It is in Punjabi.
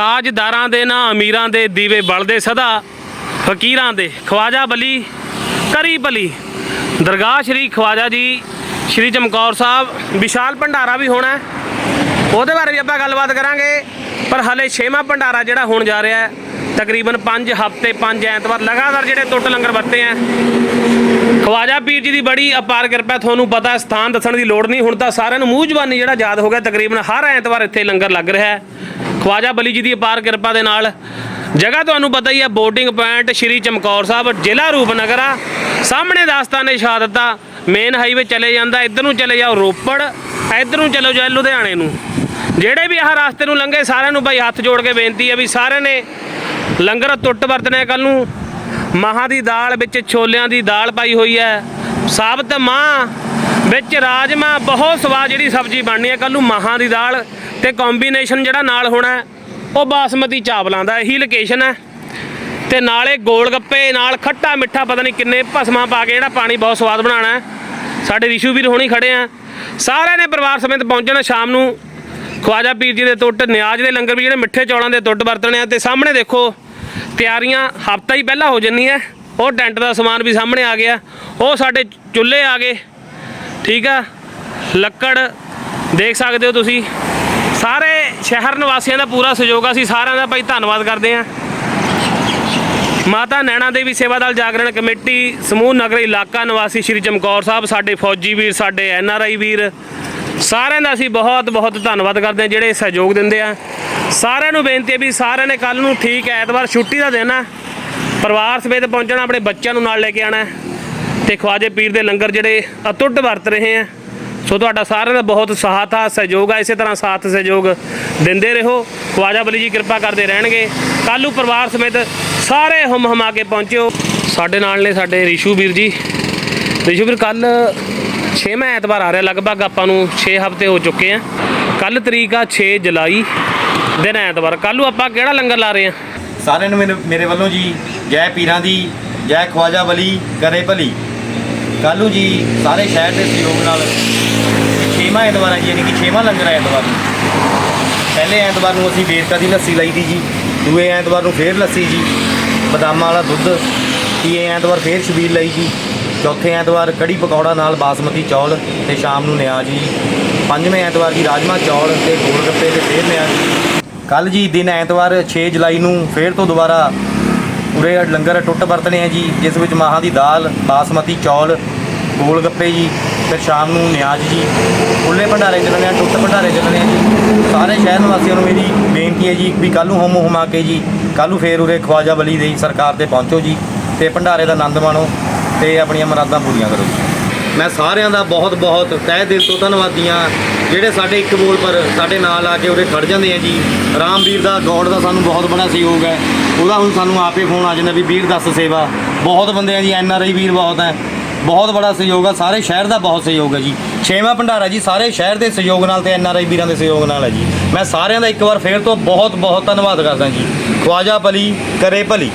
ਤਾਜਦਾਰਾਂ ਦੇ ਨਾ, ਅਮੀਰਾਂ ਦੇ ਦੀਵੇ ਬਲਦੇ ਸਦਾ, ਫਕੀਰਾਂ ਦੇ ਖਵਾਜਾ ਬਲੀ, ਕਰੀ ਬਲੀ। ਦਰਗਾਹ ਸ਼੍ਰੀ ਖਵਾਜਾ ਜੀ, ਸ਼੍ਰੀ ਚਮਕੌਰ ਸਾਹਿਬ, ਵਿਸ਼ਾਲ ਭੰਡਾਰਾ ਵੀ ਹੋਣਾ ਉਹਦੇ ਬਾਰੇ ਵੀ ਆਪਾਂ ਗੱਲਬਾਤ ਕਰਾਂਗੇ, ਪਰ ਹਲੇ ਛੇਵਾਂ ਭੰਡਾਰਾ ਜਿਹੜਾ ਹੋਣ ਜਾ ਰਿਹਾ ਹੈ, ਤਕਰੀਬਨ 5 ਹਫ਼ਤੇ 5 ਐਤਵਾਰ ਲਗਾਤਾਰ ਜਿਹੜੇ ਟੁੱਟ ਲੰਗਰ ਵਰਤੇ ਆ ਖਵਾਜਾ ਪੀਰ ਜੀ ਦੀ ਬੜੀ ਅਪਾਰ ਕਿਰਪਾ, ਤੁਹਾਨੂੰ ਪਤਾ ਸਥਾਨ ਦੱਸਣ ਦੀ ਲੋੜ ਨਹੀਂ। ਹੁਣ ਤਾਂ ਸਾਰਿਆਂ ਨੂੰ ਮੂੰਹ ਜ਼ਬਾਨੀ ਜਿਹੜਾ ਯਾਦ ਹੋ ਗਿਆ, ਤਕਰੀਬਨ ਹਰ ਐਤਵਾਰ ਇੱਥੇ ਲੰਗਰ ਲੱਗ ਰਿਹਾ ਹੈ। ਖਵਾਜਾ ਬਲੀ ਜੀ ਦੀ ਅਪਾਰ ਕਿਰਪਾ ਦੇ ਨਾਲ। ਜਗ੍ਹਾ ਤੁਹਾਨੂੰ ਪਤਾ ਹੀ ਹੈ ਬੋਰਡਿੰਗ ਪੁਆਇੰਟ ਸ਼੍ਰੀ ਚਮਕੌਰ ਸਾਹਿਬ, ਜ਼ਿਲ੍ਹਾ ਰੂਪਨਗਰ। ਆ ਸਾਹਮਣੇ ਦਾਸਤਾਨੇ ਸ਼ਹਾਦਤਾਂ ਮੇਨ ਹਾਈਵੇ ਚਲੇ ਜਾਂਦਾ, ਇੱਧਰ ਨੂੰ ਚਲੇ ਜਾਓ ਰੋਪੜ, ਇੱਧਰ ਨੂੰ ਚਲੋ ਜਾਓ ਲੁਧਿਆਣੇ ਨੂੰ। ਜਿਹੜੇ ਵੀ ਆਹ ਰਸਤੇ ਨੂੰ ਲੰਘੇ, ਸਾਰਿਆਂ ਨੂੰ ਭਾਈ ਹੱਥ ਜੋੜ ਕੇ ਬੇਨਤੀ ਹੈ ਵੀ ਸਾਰਿਆਂ ਨੇ ਲੰਗਰ ਟੁੱਟ ਵਰਤਣੇ ਕੱਲ ਨੂੰ। ਮਾਹਾਂ ਦੀ ਦਾਲ ਵਿੱਚ ਛੋਲਿਆਂ ਦੀ ਦਾਲ ਪਾਈ ਹੋਈ ਹੈ। ਸਾਬਤ ਮਾਂ ਵਿੱਚ ਰਾਜਮਾ, ਬਹੁਤ ਸਵਾਦ ਜਿਹੜੀ ਸਬਜ਼ੀ ਬਣਨੀ ਹੈ ਕੱਲ ਨੂੰ, ਮਾਹਾਂ ਦੀ ਦਾਲ। ਤੇ ਕੰਬੀਨੇਸ਼ਨ ਜਿਹੜਾ ਨਾਲ ਹੋਣਾ ਉਹ ਬਾਸਮਤੀ ਚਾਵਲਾਂ ਦਾ ਇਹੀ ਲੋਕੇਸ਼ਨ ਹੈ। ਤੇ ਨਾਲੇ ਗੋਲ ਗੱਪੇ, ਨਾਲ ਖੱਟਾ ਮਿੱਠਾ ਪਤਾ ਨਹੀਂ ਕਿੰਨੇ ਭਸਮਾਂ ਪਾ ਕੇ ਜਿਹੜਾ ਪਾਣੀ ਬਹੁਤ ਸਵਾਦ ਬਣਾਉਣਾ ਸਾਡੇ ਰਿਸ਼ੂ ਵੀਰ ਹੋਣੀ ਖੜੇ ਆ। ਸਾਰਿਆਂ ਨੇ ਪਰਿਵਾਰ ਸਮੇਤ ਪਹੁੰਚਣਾ ਸ਼ਾਮ ਨੂੰ। ਖਵਾਜਾ ਪੀਰ ਜੀ ਦੇ ਟੁੱਟ ਨਿਆਜ਼ ਦੇ ਲੰਗਰ ਵੀ ਜਿਹੜੇ ਮਿੱਠੇ ਚੌਲਾਂ ਦੇ ਟੁੱਟ ਵਰਤਣੇ ਆ। ਤੇ ਸਾਹਮਣੇ ਦੇਖੋ, ਤਿਆਰੀਆਂ ਹਫਤਾ ਹੀ ਪਹਿਲਾਂ ਹੋ ਜੰਨੀ ਹੈ। ਉਹ ਟੈਂਟ ਦਾ ਸਮਾਨ ਵੀ ਸਾਹਮਣੇ ਆ ਗਿਆ। ਉਹ ਸਾਡੇ ਚੁੱਲ੍ਹੇ ਆ ਗਏ। ਠੀਕ ਆ? ਲੱਕੜ, ਦੇਖ ਸਕਦੇ ਹੋ ਤੁਸੀਂ। ਸਾਰੇ ਸ਼ਹਿਰ ਨਿਵਾਸੀਆਂ ਦਾ ਪੂਰਾ ਸਹਿਯੋਗ ਅਸੀਂ ਸਾਰਿਆਂ ਦਾ ਭਾਈ ਧੰਨਵਾਦ ਕਰਦੇ ਹਾਂ। ਮਾਤਾ ਨੈਣਾ ਦੇਵੀ ਸੇਵਾ ਦਲ ਜਾਗਰਣ ਕਮੇਟੀ, ਸਮੂਹ ਨਗਰ ਇਲਾਕਾ ਨਿਵਾਸੀ ਸ਼੍ਰੀ ਚਮਕੌਰ ਸਾਹਿਬ, ਸਾਡੇ ਫੌਜੀ ਵੀਰ, ਸਾਡੇ ਐਨ ਆਰ ਆਈ ਵੀਰ, ਸਾਰਿਆਂ ਦਾ ਅਸੀਂ ਬਹੁਤ ਬਹੁਤ ਧੰਨਵਾਦ ਕਰਦੇ ਹਾਂ ਜਿਹੜੇ ਸਹਿਯੋਗ ਦਿੰਦੇ ਆ। ਸਾਰਿਆਂ ਨੂੰ ਬੇਨਤੀ ਹੈ ਵੀ ਸਾਰਿਆਂ ਨੇ ਕੱਲ ਨੂੰ ਠੀਕ ਹੈ ਐਤਵਾਰ ਛੁੱਟੀ ਦਾ ਦਿਨ ਆ। ਪਰਿਵਾਰ ਸਮੇਤ ਪਹੁੰਚਣਾ, ਆਪਣੇ ਬੱਚਿਆਂ ਨੂੰ ਨਾਲ ਲੈ ਕੇ ਆਣਾ ਹੈ। ਤੇ ਖਵਾਜੇ ਪੀਰ ਦੇ ਲੰਗਰ ਜਿਹੜੇ ਅਤੁੱਟ ਵਰਤ ਰਹੇ ਆ। ਸੋ ਤੁਹਾਡਾ ਸਾਰਿਆਂ ਦਾ ਬਹੁਤ ਸਾਥ ਆ, ਸਹਿਯੋਗ ਆ, ਇਸੇ ਤਰ੍ਹਾਂ ਸਾਥ ਸਹਿਯੋਗ ਦਿੰਦੇ ਰਹੋ। ਖਵਾਜਾ ਬਲੀ ਜੀ ਕਿਰਪਾ ਕਰਦੇ ਰਹਿਣਗੇ। ਕੱਲੂ ਪਰਿਵਾਰ ਸਮੇਤ ਸਾਰੇ ਹਮ ਹਮਾ ਕੇ ਪਹੁੰਚਿਓ। ਸਾਡੇ ਨਾਲ ਨੇ ਸਾਡੇ ਰਿਸ਼ੂ ਵੀਰ ਜੀ। ਰਿਸ਼ੂ ਵੀਰ ਕੱਲ 6ਵਾਂ ਐਤਵਾਰ ਆ ਰਿਹਾ, ਲਗਭਗ ਆਪਾਂ ਨੂੰ 6 ਹਫ਼ਤੇ ਹੋ ਚੁੱਕੇ ਆ। ਕੱਲ ਤਰੀਕ ਆ 6 ਜੁਲਾਈ, ਦਿਨ ਐਤਵਾਰ। ਕੱਲੂ ਆਪਾਂ ਕਿਹੜਾ ਲੰਗਰ ਲਾ ਰਹੇ ਆ? ਸਾਰਿਆਂ ਨੂੰ ਮੇਰੇ ਮੇਰੇ ਵੱਲੋਂ ਜੀ, ਜੈ ਪੀਰਾਂ ਦੀ, ਜੈ ਖਵਾਜਾ ਬਲੀ, ਕਰੇ ਭਲੀ। ਕੱਲ੍ਹ ਨੂੰ ਜੀ ਸਾਰੇ ਸ਼ਹਿਰ ਦੇ ਸਹਿਯੋਗ ਨਾਲ ਛੇਵਾਂ ਐਤਵਾਰ ਹੈ ਜੀ, ਯਾਨੀ ਕਿ ਛੇਵਾਂ ਲੰਗਰ ਹੈ ਐਤਵਾਰ ਨੂੰ। ਪਹਿਲੇ ਐਤਵਾਰ ਨੂੰ ਅਸੀਂ ਵੇਰਕਾ ਦੀ ਲੱਸੀ ਲਈ ਦੀ ਜੀ, ਦੂਏ ਐਤਵਾਰ ਨੂੰ ਫੇਰ ਲੱਸੀ ਜੀ, ਬਦਾਮਾਂ ਵਾਲਾ ਦੁੱਧ, ਤੀਏ ਐਤਵਾਰ ਫੇਰ ਛਬੀਲ ਲਈ ਜੀ, ਚੌਥੇ ਐਤਵਾਰ ਕੜੀ ਪਕੌੜਾ ਨਾਲ ਬਾਸਮਤੀ ਚੌਲ ਤੇ ਸ਼ਾਮ ਨੂੰ ਨਿਆਜ਼ ਜੀ, ਪੰਜਵੇਂ ਐਤਵਾਰ ਜੀ ਰਾਜਮਾ ਚੌਲ ਤੇ ਗੋਲ ਗੱਪੇ ਤੇ ਫੇਰ ਨਿਆਜ਼ ਜੀ। ਕੱਲ ਜੀ ਦਿਨ ਐਤਵਾਰ 6 ਜੁਲਾਈ ਨੂੰ ਫੇਰ ਤੋਂ ਦੁਬਾਰਾ ਉਰੇ ਲੰਗਰ ਟੁੱਟ ਵਰਤਣੇ ਹੈ ਜੀ, ਜਿਸ ਵਿੱਚ ਮਾਹਾਂ ਦੀ ਦਾਲ, ਬਾਸਮਤੀ ਚੌਲ ਗੋਲ ਗੱਪੇ ਜੀ, ਫਿਰ ਸ਼ਾਮ ਨੂੰ ਨਿਆਜ਼ ਜੀ ਖੁੱਲੇ ਭੰਡਾਰੇ ਚੱਲਣੇ ਆ, ਟੁੱਟ ਭੰਡਾਰੇ ਚੱਲਣੇ ਆ ਜੀ। ਸਾਰੇ ਸ਼ਹਿਰ ਨਿਵਾਸੀਆਂ ਨੂੰ ਮੇਰੀ ਬੇਨਤੀ ਹੈ ਜੀ ਵੀ ਕੱਲ ਨੂੰ ਹਮ ਹੁਮਾ ਕੇ ਜੀ ਕੱਲ ਨੂੰ ਫੇਰ ਉਰੇ ਖਵਾਜਾ ਬਲੀ ਦੀ ਸਰਕਾਰ ਤੇ ਪਹੁੰਚੋ ਜੀ ਤੇ ਭੰਡਾਰੇ ਦਾ ਆਨੰਦ ਮਾਣੋ ਤੇ ਆਪਣੀਆਂ ਮੁਰਾਦਾਂ ਪੂਰੀਆਂ ਕਰੋ ਜੀ। ਮੈਂ ਸਾਰਿਆਂ ਦਾ ਬਹੁਤ ਬਹੁਤ ਤਹਿ ਦਿਲ ਤੋਂ ਧੰਨਵਾਦੀਆਂ ਜਿਹੜੇ ਸਾਡੇ ਇੱਕ ਬੋਲ ਪਰ ਸਾਡੇ ਨਾਲ ਆ ਕੇ ਉਰੇ ਖੜ ਜਾਂਦੇ ਆ ਜੀ, ਰਾਮਵੀਰ ਦਾ ਗੌਡ ਦਾ ਸਾਨੂੰ ਬਹੁਤ ਬੜਾ ਸਹਿਯੋਗ ਹੈ। ਉਹਦਾ ਹੁਣ ਸਾਨੂੰ ਆਪੇ ਫੋਨ ਆ ਜਾਂਦਾ ਵੀ ਵੀਰ ਦੱਸ ਸੇਵਾ। ਬਹੁਤ ਬੰਦੇ ਆ ਜੀ ਐਨ ਆਰ ਆਈ ਵੀਰ ਬਹੁਤ ਹੈ। ਬਹੁਤ ਬੜਾ ਸਹਿਯੋਗ ਆ, ਸਾਰੇ ਸ਼ਹਿਰ ਦਾ ਬਹੁਤ ਸਹਿਯੋਗ ਹੈ ਜੀ। ਛੇਵਾਂ ਭੰਡਾਰਾ ਜੀ, ਸਾਰੇ ਸ਼ਹਿਰ ਦੇ ਸਹਿਯੋਗ ਨਾਲ ਤੇ ਐਨ ਆਰ ਆਈ ਵੀਰਾਂ ਦੇ ਸਹਿਯੋਗ ਨਾਲ ਹੈ ਜੀ। ਮੈਂ ਸਾਰਿਆਂ ਦਾ ਇੱਕ ਵਾਰ ਫੇਰ ਤੋਂ ਬਹੁਤ ਬਹੁਤ ਧੰਨਵਾਦ ਕਰਦਾ ਜੀ। ਖਵਾਜਾ ਭਲੀ, ਕਰੇ ਭਲੀ।